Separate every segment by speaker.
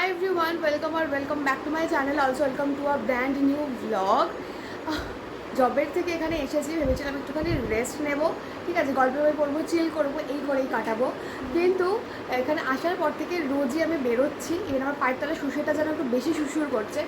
Speaker 1: hi everyone. Welcome or welcome back to my channel. Also welcome to a brand new vlog. জবের থেকে এখানে এসেছি, ভেবেছিলাম একটুখানি রেস্ট নেব। ঠিক আছে গল্প বই পড়ব চিল করব, এই করেই কাটাবো। কিন্তু এখানে আসার পর থেকে রোজই আমি বেরোচ্ছি। এবার আমার পায়ের তলা শুশুরটা যেন একটু বেশি শুশুর করছে।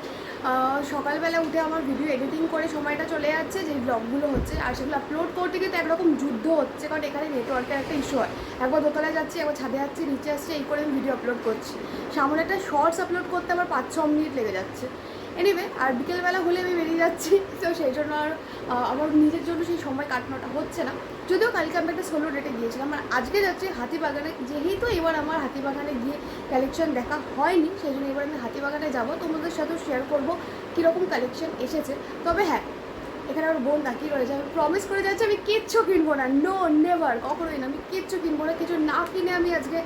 Speaker 1: সকালবেলা উঠে আমার ভিডিও এডিটিং করে সময়টা চলে যাচ্ছে, যে ব্লগগুলো হচ্ছে, আর সেগুলো আপলোড করতে গিয়ে তো একরকম যুদ্ধ হচ্ছে, কারণ এখানে নেটওয়ার্কের একটা ইস্যু হয়। একবার দোতলায় যাচ্ছি, একবার ছাদে যাচ্ছি, নিচে আসছি, এই করে আমি ভিডিও আপলোড করছি। সামনে একটা শর্টস আপলোড করতে আমার পাঁচ ছ মিনিট লেগে যাচ্ছে। এনিওয়ে আর বিকেলবেলা হলে আমি বেরিয়ে যাচ্ছি। তো সেই জন্য আর আমার নিজের জন্য সেই সময় কাটানোটা হচ্ছে না। যদিও কালকে আমি একটা সোলো ডেটে গিয়েছিলাম, আর আজকে যাচ্ছি হাতিবাগানে। যেহেতু এবার আমার হাতিবাগানে গিয়ে কালেকশন দেখা হয়নি, সেই জন্য এবার আমি হাতিবাগানে যাব। তোমাদের সাথেও শেয়ার করব কীরকম কালেকশন এসেছে। তবে হ্যাঁ এখানে আমার বোন তাকিয়ে রয়েছে। আমি প্রমিস করে যাচ্ছি, আমি কিচ্ছু কিনবো না। নো নেভার কখনোই না। আমি কিচ্ছু কিনবো না। কিছু না কিনে আমি আজকে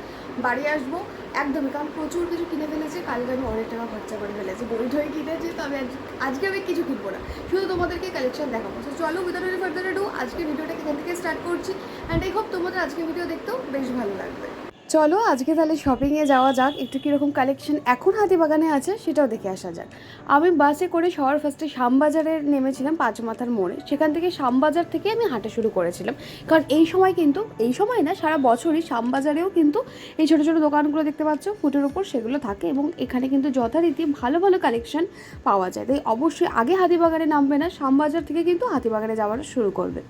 Speaker 1: বাড়ি আসব। একদমই, কারণ প্রচুর কিছু কিনে ফেলেছে, কালকে আমি অনেক টাকা খরচা করে ফেলেছি। বই ঠই কিনেছি তো আমি আজ- আজকে আমি কিছু কিনবো না। শুধু তোমাদেরকে কালেকশন দেখাবো। তো চলো উইদাউট ফার্দার ডু আজকে ভিডিওটাকে এখান থেকে স্টার্ট করছি। অ্যান্ড আই হোপ তোমাদের আজকে ভিডিও দেখতেও বেশ ভালো লাগবে। চলো, আজকে তাহলে শপিংয়ে যাওয়া যাক। একটু কীরকম কালেকশন এখন হাতিবাগানে আছে, সেটাও দেখে আসা যাক। আমি বাসে করে সবার ফার্স্টে শ্যামবাজারে নেমেছিলাম পাঁচমাথার মোড়ে। সেখান থেকে শ্যামবাজার থেকে আমি হাঁটা শুরু করেছিলাম। কারণ এই সময় কিন্তু, এই সময় না, সারা বছরই শ্যামবাজারেও কিন্তু এই ছোটো ছোটো দোকানগুলো দেখতে পাচ্ছ, ফুটের ওপর সেগুলো থাকে এবং এখানে কিন্তু যথারীতি ভালো ভালো কালেকশন পাওয়া যায়। তাই অবশ্যই আগে হাতিবাগানে নামবে না, শ্যামবাজার থেকে কিন্তু হাতিবাগানে যাওয়াটা শুরু করবে।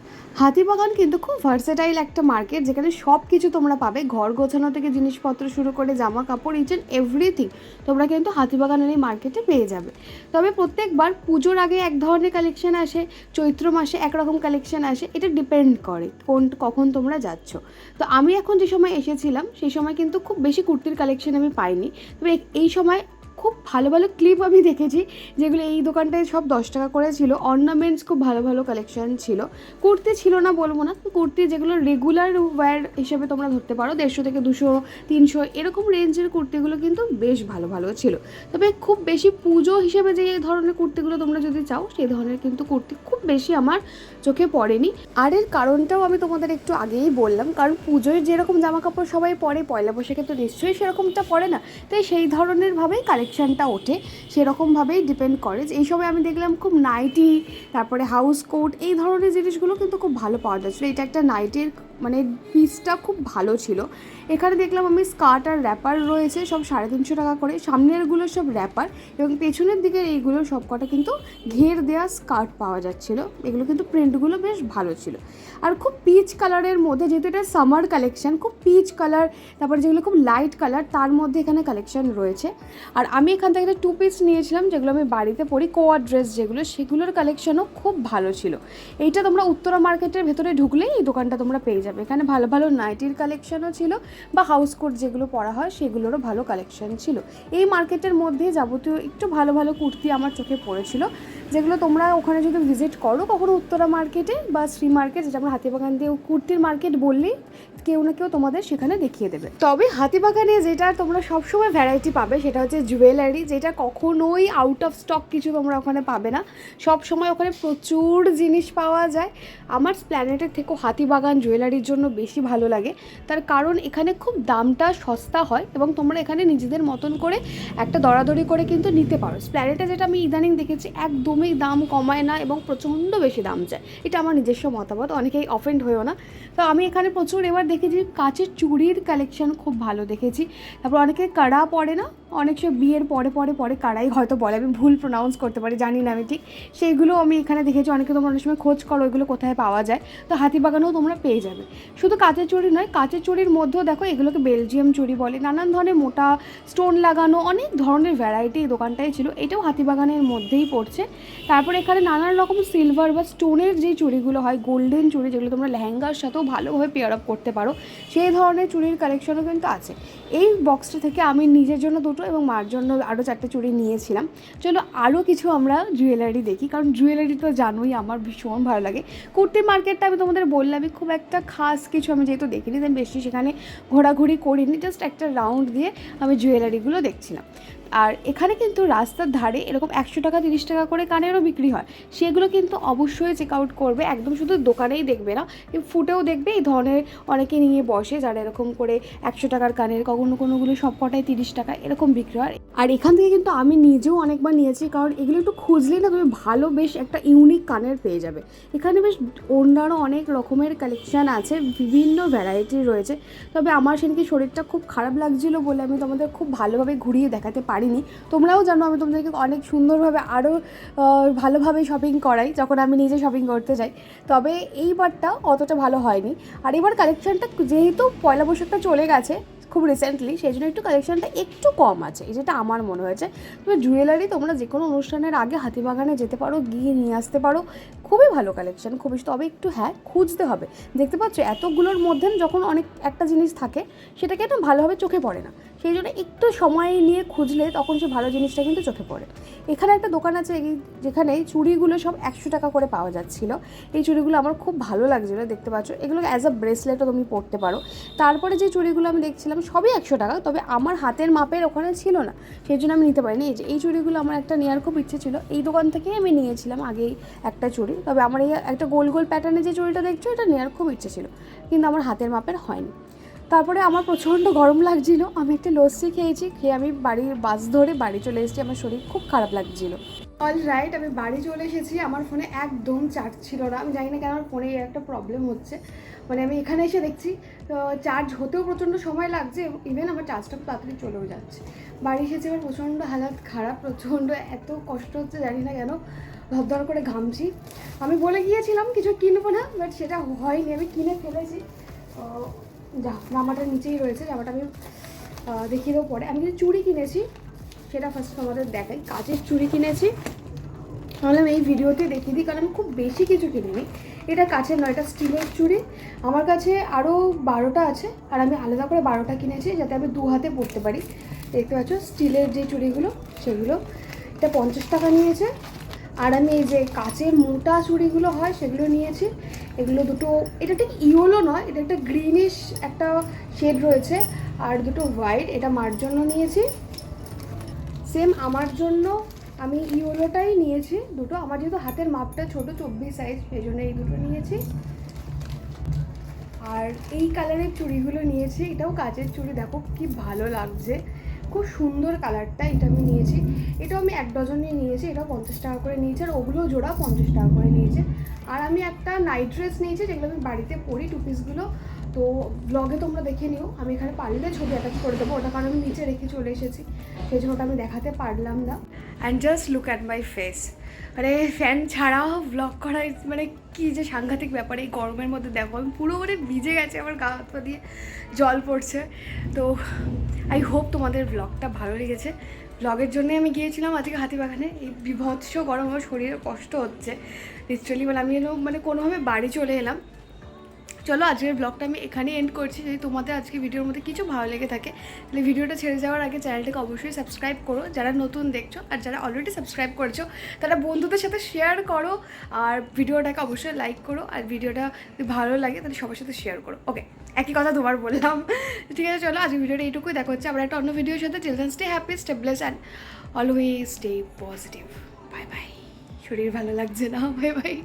Speaker 1: হাতিবাগান কিন্তু খুব ভার্সেটাইল একটা মার্কেট যেখানে সব কিছু তোমরা পাবে। ঘর গোছানো থেকে জিনিসপত্র শুরু করে জামা কাপড় ইচ অ্যান্ড এভরিথিং তোমরা কিন্তু হাতিবাগানের এই মার্কেটে পেয়ে যাবে। তবে প্রত্যেকবার পুজোর আগে এক ধরনের কালেকশন আসে, চৈত্র মাসে একরকম কালেকশন আসে, এটা ডিপেন্ড করে কোন, কখন তোমরা যাচ্ছ। তো আমি এখন যে সময় এসেছিলাম, সেই সময় কিন্তু খুব বেশি কুর্তির কালেকশন আমি পাইনি। তবে এই সময় খুব ভালো ভালো ক্লিপ আমি দেখেছি, যেগুলো এই দোকানটায় সব দশ টাকা করে ছিল। অর্নামেন্টস খুব ভালো ভালো কালেকশন ছিল। কুর্তি ছিল না বলব না, কুর্তি যেগুলো রেগুলার ওয়্যার হিসেবে তোমরা ধরতে পারো, দেড়শো থেকে দুশো, তিনশো, এরকম রেঞ্জের কুর্তিগুলো কিন্তু বেশ ভালো ভালো ছিল। তবে খুব বেশি পুজো হিসেবে যে ধরনের কুর্তিগুলো তোমরা যদি চাও, সেই ধরনের কিন্তু কুর্তি খুব বেশি আমার চোখে পড়েনি। আর এর কারণটাও আমি তোমাদের একটু আগেই বললাম, কারণ পুজোয় যেরকম জামা কাপড় সবাই পরে, পয়লা বৈশাখে তো নিশ্চয়ই সেরকমটা পড়ে না, তাই সেই ধরনের ভাবেই কালেকশনটা ওঠে, সেরকমভাবেই ডিপেন্ড করে। এই সময় আমি দেখলাম খুব নাইটি তারপরে হাউস কোট এই ধরনের জিনিসগুলো কিন্তু খুব ভালো পাওয়া যাচ্ছিল এটা একটা নাইটির মানে পিসটা খুব ভালো ছিল। এখানে দেখলাম আমি স্কার্ট আর র্যাপার রয়েছে, সব সাড়ে তিনশো টাকা করে। সামনেরগুলো সব র্যাপার এবং পেছনের দিকের এইগুলো সব কটা কিন্তু ঘের দেওয়া স্কার্ট পাওয়া যাচ্ছিল। এগুলো কিন্তু প্রিন্টগুলো বেশ ভালো ছিল। আর খুব পিচ কালারের মধ্যে, যেহেতু এটা সামার কালেকশন খুব পিচ কালার তারপরে যেগুলো খুব লাইট কালার তার মধ্যে এখানে কালেকশন রয়েছে। আর আমি এখান থেকে একটা টু পিস নিয়েছিলাম, যেগুলো আমি বাড়িতে পরি কোয়ার ড্রেস যেগুলো, সেগুলোর কালেকশনও খুব ভালো ছিল। এইটা তোমরা উত্তরা মার্কেটের ভেতরে ঢুকলেই এই দোকানটা তোমরা পেয়ে যাবে। এখানে ভালো ভালো নাইটির কালেকশনও ছিল বা হাউস কোট যেগুলো পরা হয় সেগুলোরও ভালো কালেকশন ছিল। এই মার্কেটের মধ্যে যাবতীয় একটু ভালো ভালো কুর্তি আমার চোখে পড়েছিল, যেগুলো তোমরা ওখানে যদি ভিজিট করো কখনো উত্তরা মার্কেটে বা শ্রী মার্কেট, যেটা আমরা হাতিবাগান দিয়ে কুর্তির মার্কেট বললেই কেউ না কেউ তোমাদের সেখানে দেখিয়ে দেবে। তবে হাতিবাগানে যেটা তোমরা সবসময় ভ্যারাইটি পাবে সেটা হচ্ছে জুয়েলারি যেটা কখনোই আউট অফ স্টক কিছু তোমরা ওখানে পাবে না। সব সময় ওখানে প্রচুর জিনিস পাওয়া যায়। আমার প্ল্যানেটের থেকেও হাতিবাগান জুয়েলারির জন্য বেশি ভালো লাগে। তার কারণ এখানে খুব দামটা সস্তা হয় এবং তোমরা এখানে নিজেদের মতন করে একটা দরাদরি করে কিন্তু নিতে পারো। প্ল্যানেটে যেটা আমি ইদানিং দেখেছি, একদমই দাম কমায় না এবং প্রচণ্ড বেশি দাম চায়। এটা আমার নিজস্ব মতামত, অনেকেই অফেন্ড হয়েও না। তো আমি এখানে প্রচুর এবার দেখেছি কাচের চুড়ির কালেকশন খুব ভালো দেখেছি। তারপর অনেকে কাড়া পড়ে না অনেক সব বিয়ের পরে পরে পরে কারাই হয়তো বলে, আমি ভুল প্রোনাউন্স করতে পারি, জানি না আমি ঠিক। সেইগুলো আমি এখানে দেখেছি, অনেকে তোমরা অনেক সময় খোঁজ করো, ওইগুলো কোথায় পাওয়া যায়। তো হাতিবাগানেও তোমরা পেয়ে যাবে। শুধু কাঁচের চুড়ি নয়, কাঁচের চুড়ির মধ্যেও দেখো, এগুলোকে বেলজিয়াম চুড়ি বলে, নানান ধরনের মোটা স্টোন লাগানো, অনেক ধরনের ভ্যারাইটি এই দোকানটায় ছিল। এটাও হাতিবাগানের মধ্যেই পড়ছে। তারপরে এখানে নানান রকম সিলভার বা স্টোনের যে চুড়িগুলো হয় গোল্ডেন চুড়ি, যেগুলো তোমরা লেহেঙ্গার সাথেও ভালোভাবে পেয়ার আপ করতে পারো, সেই ধরনের চুড়ির কালেকশনও কিন্তু আছে। এই বক্সটা থেকে আমি নিজের জন্য দুটো এবং মার জন্য আরও চারটে চুড়ি নিয়েছিলাম। চলো আরও কিছু আমরা জুয়েলারি দেখি, কারণ জুয়েলারি তো জানোই, আমার ভীষণ ভালো লাগে। কুর্তির মার্কেটটা আমি তোমাদের বললামই খুব একটা খাস কিছু আমি যেহেতু দেখিনি আমি বেশি সেখানে ঘোরাঘুরি করিনি জাস্ট একটা রাউন্ড দিয়ে আমি জুয়েলারিগুলো দেখছিলাম। আর এখানে কিন্তু রাস্তার ধারে এরকম একশো টাকা, তিরিশ টাকা করে কানেরও বিক্রি হয়। সেগুলো কিন্তু অবশ্যই চেক আউট করবে। একদম শুধু দোকানেই দেখবে না ফুটেও দেখবে। এই ধরনের অনেকে নিয়ে বসে যারা এরকম করে একশো টাকার কানের, কখনো কোনোগুলো সব কটাই তিরিশ টাকা এরকম বিক্রি হয়। আর এখান থেকে কিন্তু আমি নিজেও অনেকবার নিয়েছি, কারণ এগুলো একটু খুঁজলেই না তুমি ভালো বেশ একটা ইউনিক কানের পেয়ে যাবে। এখানে বেশ অন্যান্য অনেক রকমের কালেকশান আছে, বিভিন্ন ভ্যারাইটির রয়েছে। তবে আমার সেদিকে শরীরটা খুব খারাপ লাগছিল বলে আমি তোমাদের খুব ভালোভাবে ঘুরিয়ে দেখাতে পারিনি। তোমরাও জানো আমি তোমাদেরকে অনেক সুন্দরভাবে আরও ভালোভাবে শপিং করাই যখন আমি নিজে শপিং করতে যাই। তবে এইবারটা অতটা ভালো হয়নি। আর এবার কালেকশানটা যেহেতু পয়লা বৈশাখটা চলে গেছে খুব রিসেন্টলি সেই জন্য একটু কালেকশানটা একটু কম আছে যেটা আমার মনে হয়েছে। তবে জুয়েলারি তোমরা যে কোনো অনুষ্ঠানের আগে হাতিবাগানে যেতে পারো, গিয়ে নিয়ে আসতে পারো। খুবই ভালো কালেকশন খুবই, তবে একটু হ্যাঁ খুঁজতে হবে। দেখতে পাচ্ছ, এতগুলোর মধ্যে যখন অনেক, একটা জিনিস থাকে, সেটাকে না ভালোভাবে চোখে পড়ে না। সেই জন্য একটু সময় নিয়ে খুঁজলে তখন সে ভালো জিনিসটা কিন্তু চোখে পড়ে। এখানে একটা দোকান আছে যেখানে চুড়িগুলো সব একশো টাকা করে পাওয়া যাচ্ছিল। এই চুড়িগুলো আমার খুব ভালো লাগছিল, দেখতে পাচ্ছ। এগুলো অ্যাজ আ ব্রেসলেটও তুমি পরতে পারো। তারপরে যে চুড়িগুলো আমি দেখছিলাম, সবই একশো টাকা, তবে আমার হাতের মাপের ওখানে ছিল না। সেই জন্য আমি নিতে পারিনি। এই যে, এই চুড়িগুলো আমার একটা নেওয়ার খুব ইচ্ছে ছিল। এই দোকান থেকেই আমি নিয়েছিলাম আগেই একটা চুড়ি। তবে আমার এই একটা গোল গোল প্যাটার্নে যে চুড়িটা দেখছ, এটা নেওয়ার খুব ইচ্ছে ছিল, কিন্তু আমার হাতের মাপের হয়নি। তারপরে আমার প্রচণ্ড গরম লাগছিল, আমি একটা লস্যি খেয়েছি, খেয়ে আমি বাড়ির বাস ধরে বাড়ি চলে এসেছি, আমার শরীর খুব খারাপ লাগছিল। অল রাইট আমি বাড়ি চলে এসেছি, আমার ফোনে একদম চার্জ ছিল না, আমি জানি না কেন আমার ফোনে একটা প্রবলেম হচ্ছে। মানে আমি এখানে এসে দেখছি চার্জ হতেও প্রচণ্ড সময় লাগছে ইভেন আমার চার্জটা তাড়াতাড়ি চলেও যাচ্ছে। বাড়ি এসেছি, আমার প্রচণ্ড হালাত খারাপ, প্রচণ্ড এত কষ্ট হচ্ছে, জানি না কেন। ধর করে ঘামছি। আমি বলে গিয়েছিলাম কিছু কিনবো না বাট সেটা হয়নি। আমি কিনে ফেলেছি। যা, জামাটা নিচেই রয়েছে, জামাটা আমি দেখিয়ে দেবো পরে। আমি কিছু চুড়ি কিনেছি, সেটা ফার্স্ট তোমাদের দেখাই। কাচের চুড়ি কিনেছি। তাহলে আমি এই ভিডিওতে দেখিয়ে দিই, কারণ আমি খুব বেশি কিছু কিনিনি। এটা কাছের নয়, এটা স্টিলের চুড়ি। আমার কাছে আরও বারোটা আছে, আর আমি আলাদা করে বারোটা কিনেছি, যাতে আমি দু হাতে পরতে পারি। দেখতে পাচ্ছ, স্টিলের যে চুড়িগুলো, সেগুলো। এটা পঞ্চাশ টাকা নিয়েছে। আর আমি এই যে কাচের মোটা চুড়িগুলো হয়, সেগুলো নিয়েছি। এগুলো দুটো, এটা ঠিক ইয়োলো নয়, এটা একটা গ্রিনিশ একটা শেড রয়েছে। আর দুটো হোয়াইট এটা মার জন্য নিয়েছি। সেম আমার জন্য আমি ইয়োলোটাই নিয়েছি দুটো। আমার যেহেতু হাতের মাপটা ছোট, চব্বিশ সাইজ সেই জন্য এই দুটো নিয়েছি। আর এই কালারের চুড়িগুলো নিয়েছি, এটাও কাচের চুড়ি। দেখো কি ভালো লাগছে। খুব সুন্দর কালারটা এটা আমি নিয়েছি। এটাও আমি ডজনই নিয়েছি, এটা পঞ্চাশ টাকা করে নিয়েছে, আর ওগুলো জোড়া পঞ্চাশ টাকা করে নিয়েছে। আর আমি একটা নাইট ড্রেস নিয়েছি, যেগুলো আমি বাড়িতে পরি টু পিসগুলো তো ব্লগে তোমরা দেখে নিও, আমি এখানে পারলে ছবি অ্যাটাচ করে দেবো, ওটা কারণ আমি নিচে রেখে চলে এসেছি, সেই জন্য আমি দেখাতে পারলাম না। And just look at my face মানে ফ্যান ছাড়াও ব্লগ করা মানে কি যে সাংঘাতিক ব্যাপার, এই গরমের মধ্যে দেখো, আমি পুরো মানে ভিজে গেছে, আমার গা হাত পা দিয়ে জল পড়ছে। তো আই হোপ তোমাদের ব্লগটা ভালো লেগেছে। ব্লগের জন্য আমি গিয়েছিলাম আজকে হাতিবাগানে। এই বিভৎস গরম আমার শরীরে কষ্ট হচ্ছে। লিটারালি মানে আমি এলো মানে কোনোভাবে বাড়ি চলে এলাম। চলো, আজকের ব্লগটা আমি এখানে এন্ড করছি। যদি তোমাদের আজকে ভিডিওর মধ্যে কিছু ভালো লেগে থাকে, তাহলে ভিডিওটা ছেড়ে যাওয়ার আগে চ্যানেলটাকে অবশ্যই সাবস্ক্রাইব করো। যারা নতুন দেখছ আর যারা অলরেডি সাবস্ক্রাইব করেছ, তারা বন্ধুদের সাথে শেয়ার করো আর ভিডিওটাকে অবশ্যই লাইক করো। আর ভিডিওটা যদি ভালো লাগে, তাহলে সবার সাথে শেয়ার করো। ওকে একই কথা দুবার বললাম। ঠিক আছে, চলো আজকে ভিডিওটা এইটুকুই। দেখা হচ্ছে আবার একটা অন্য ভিডিওর সাথে। Children stay happy stay bless and always stay positive bye bye শরীর ভালো লাগছে না? Bye bye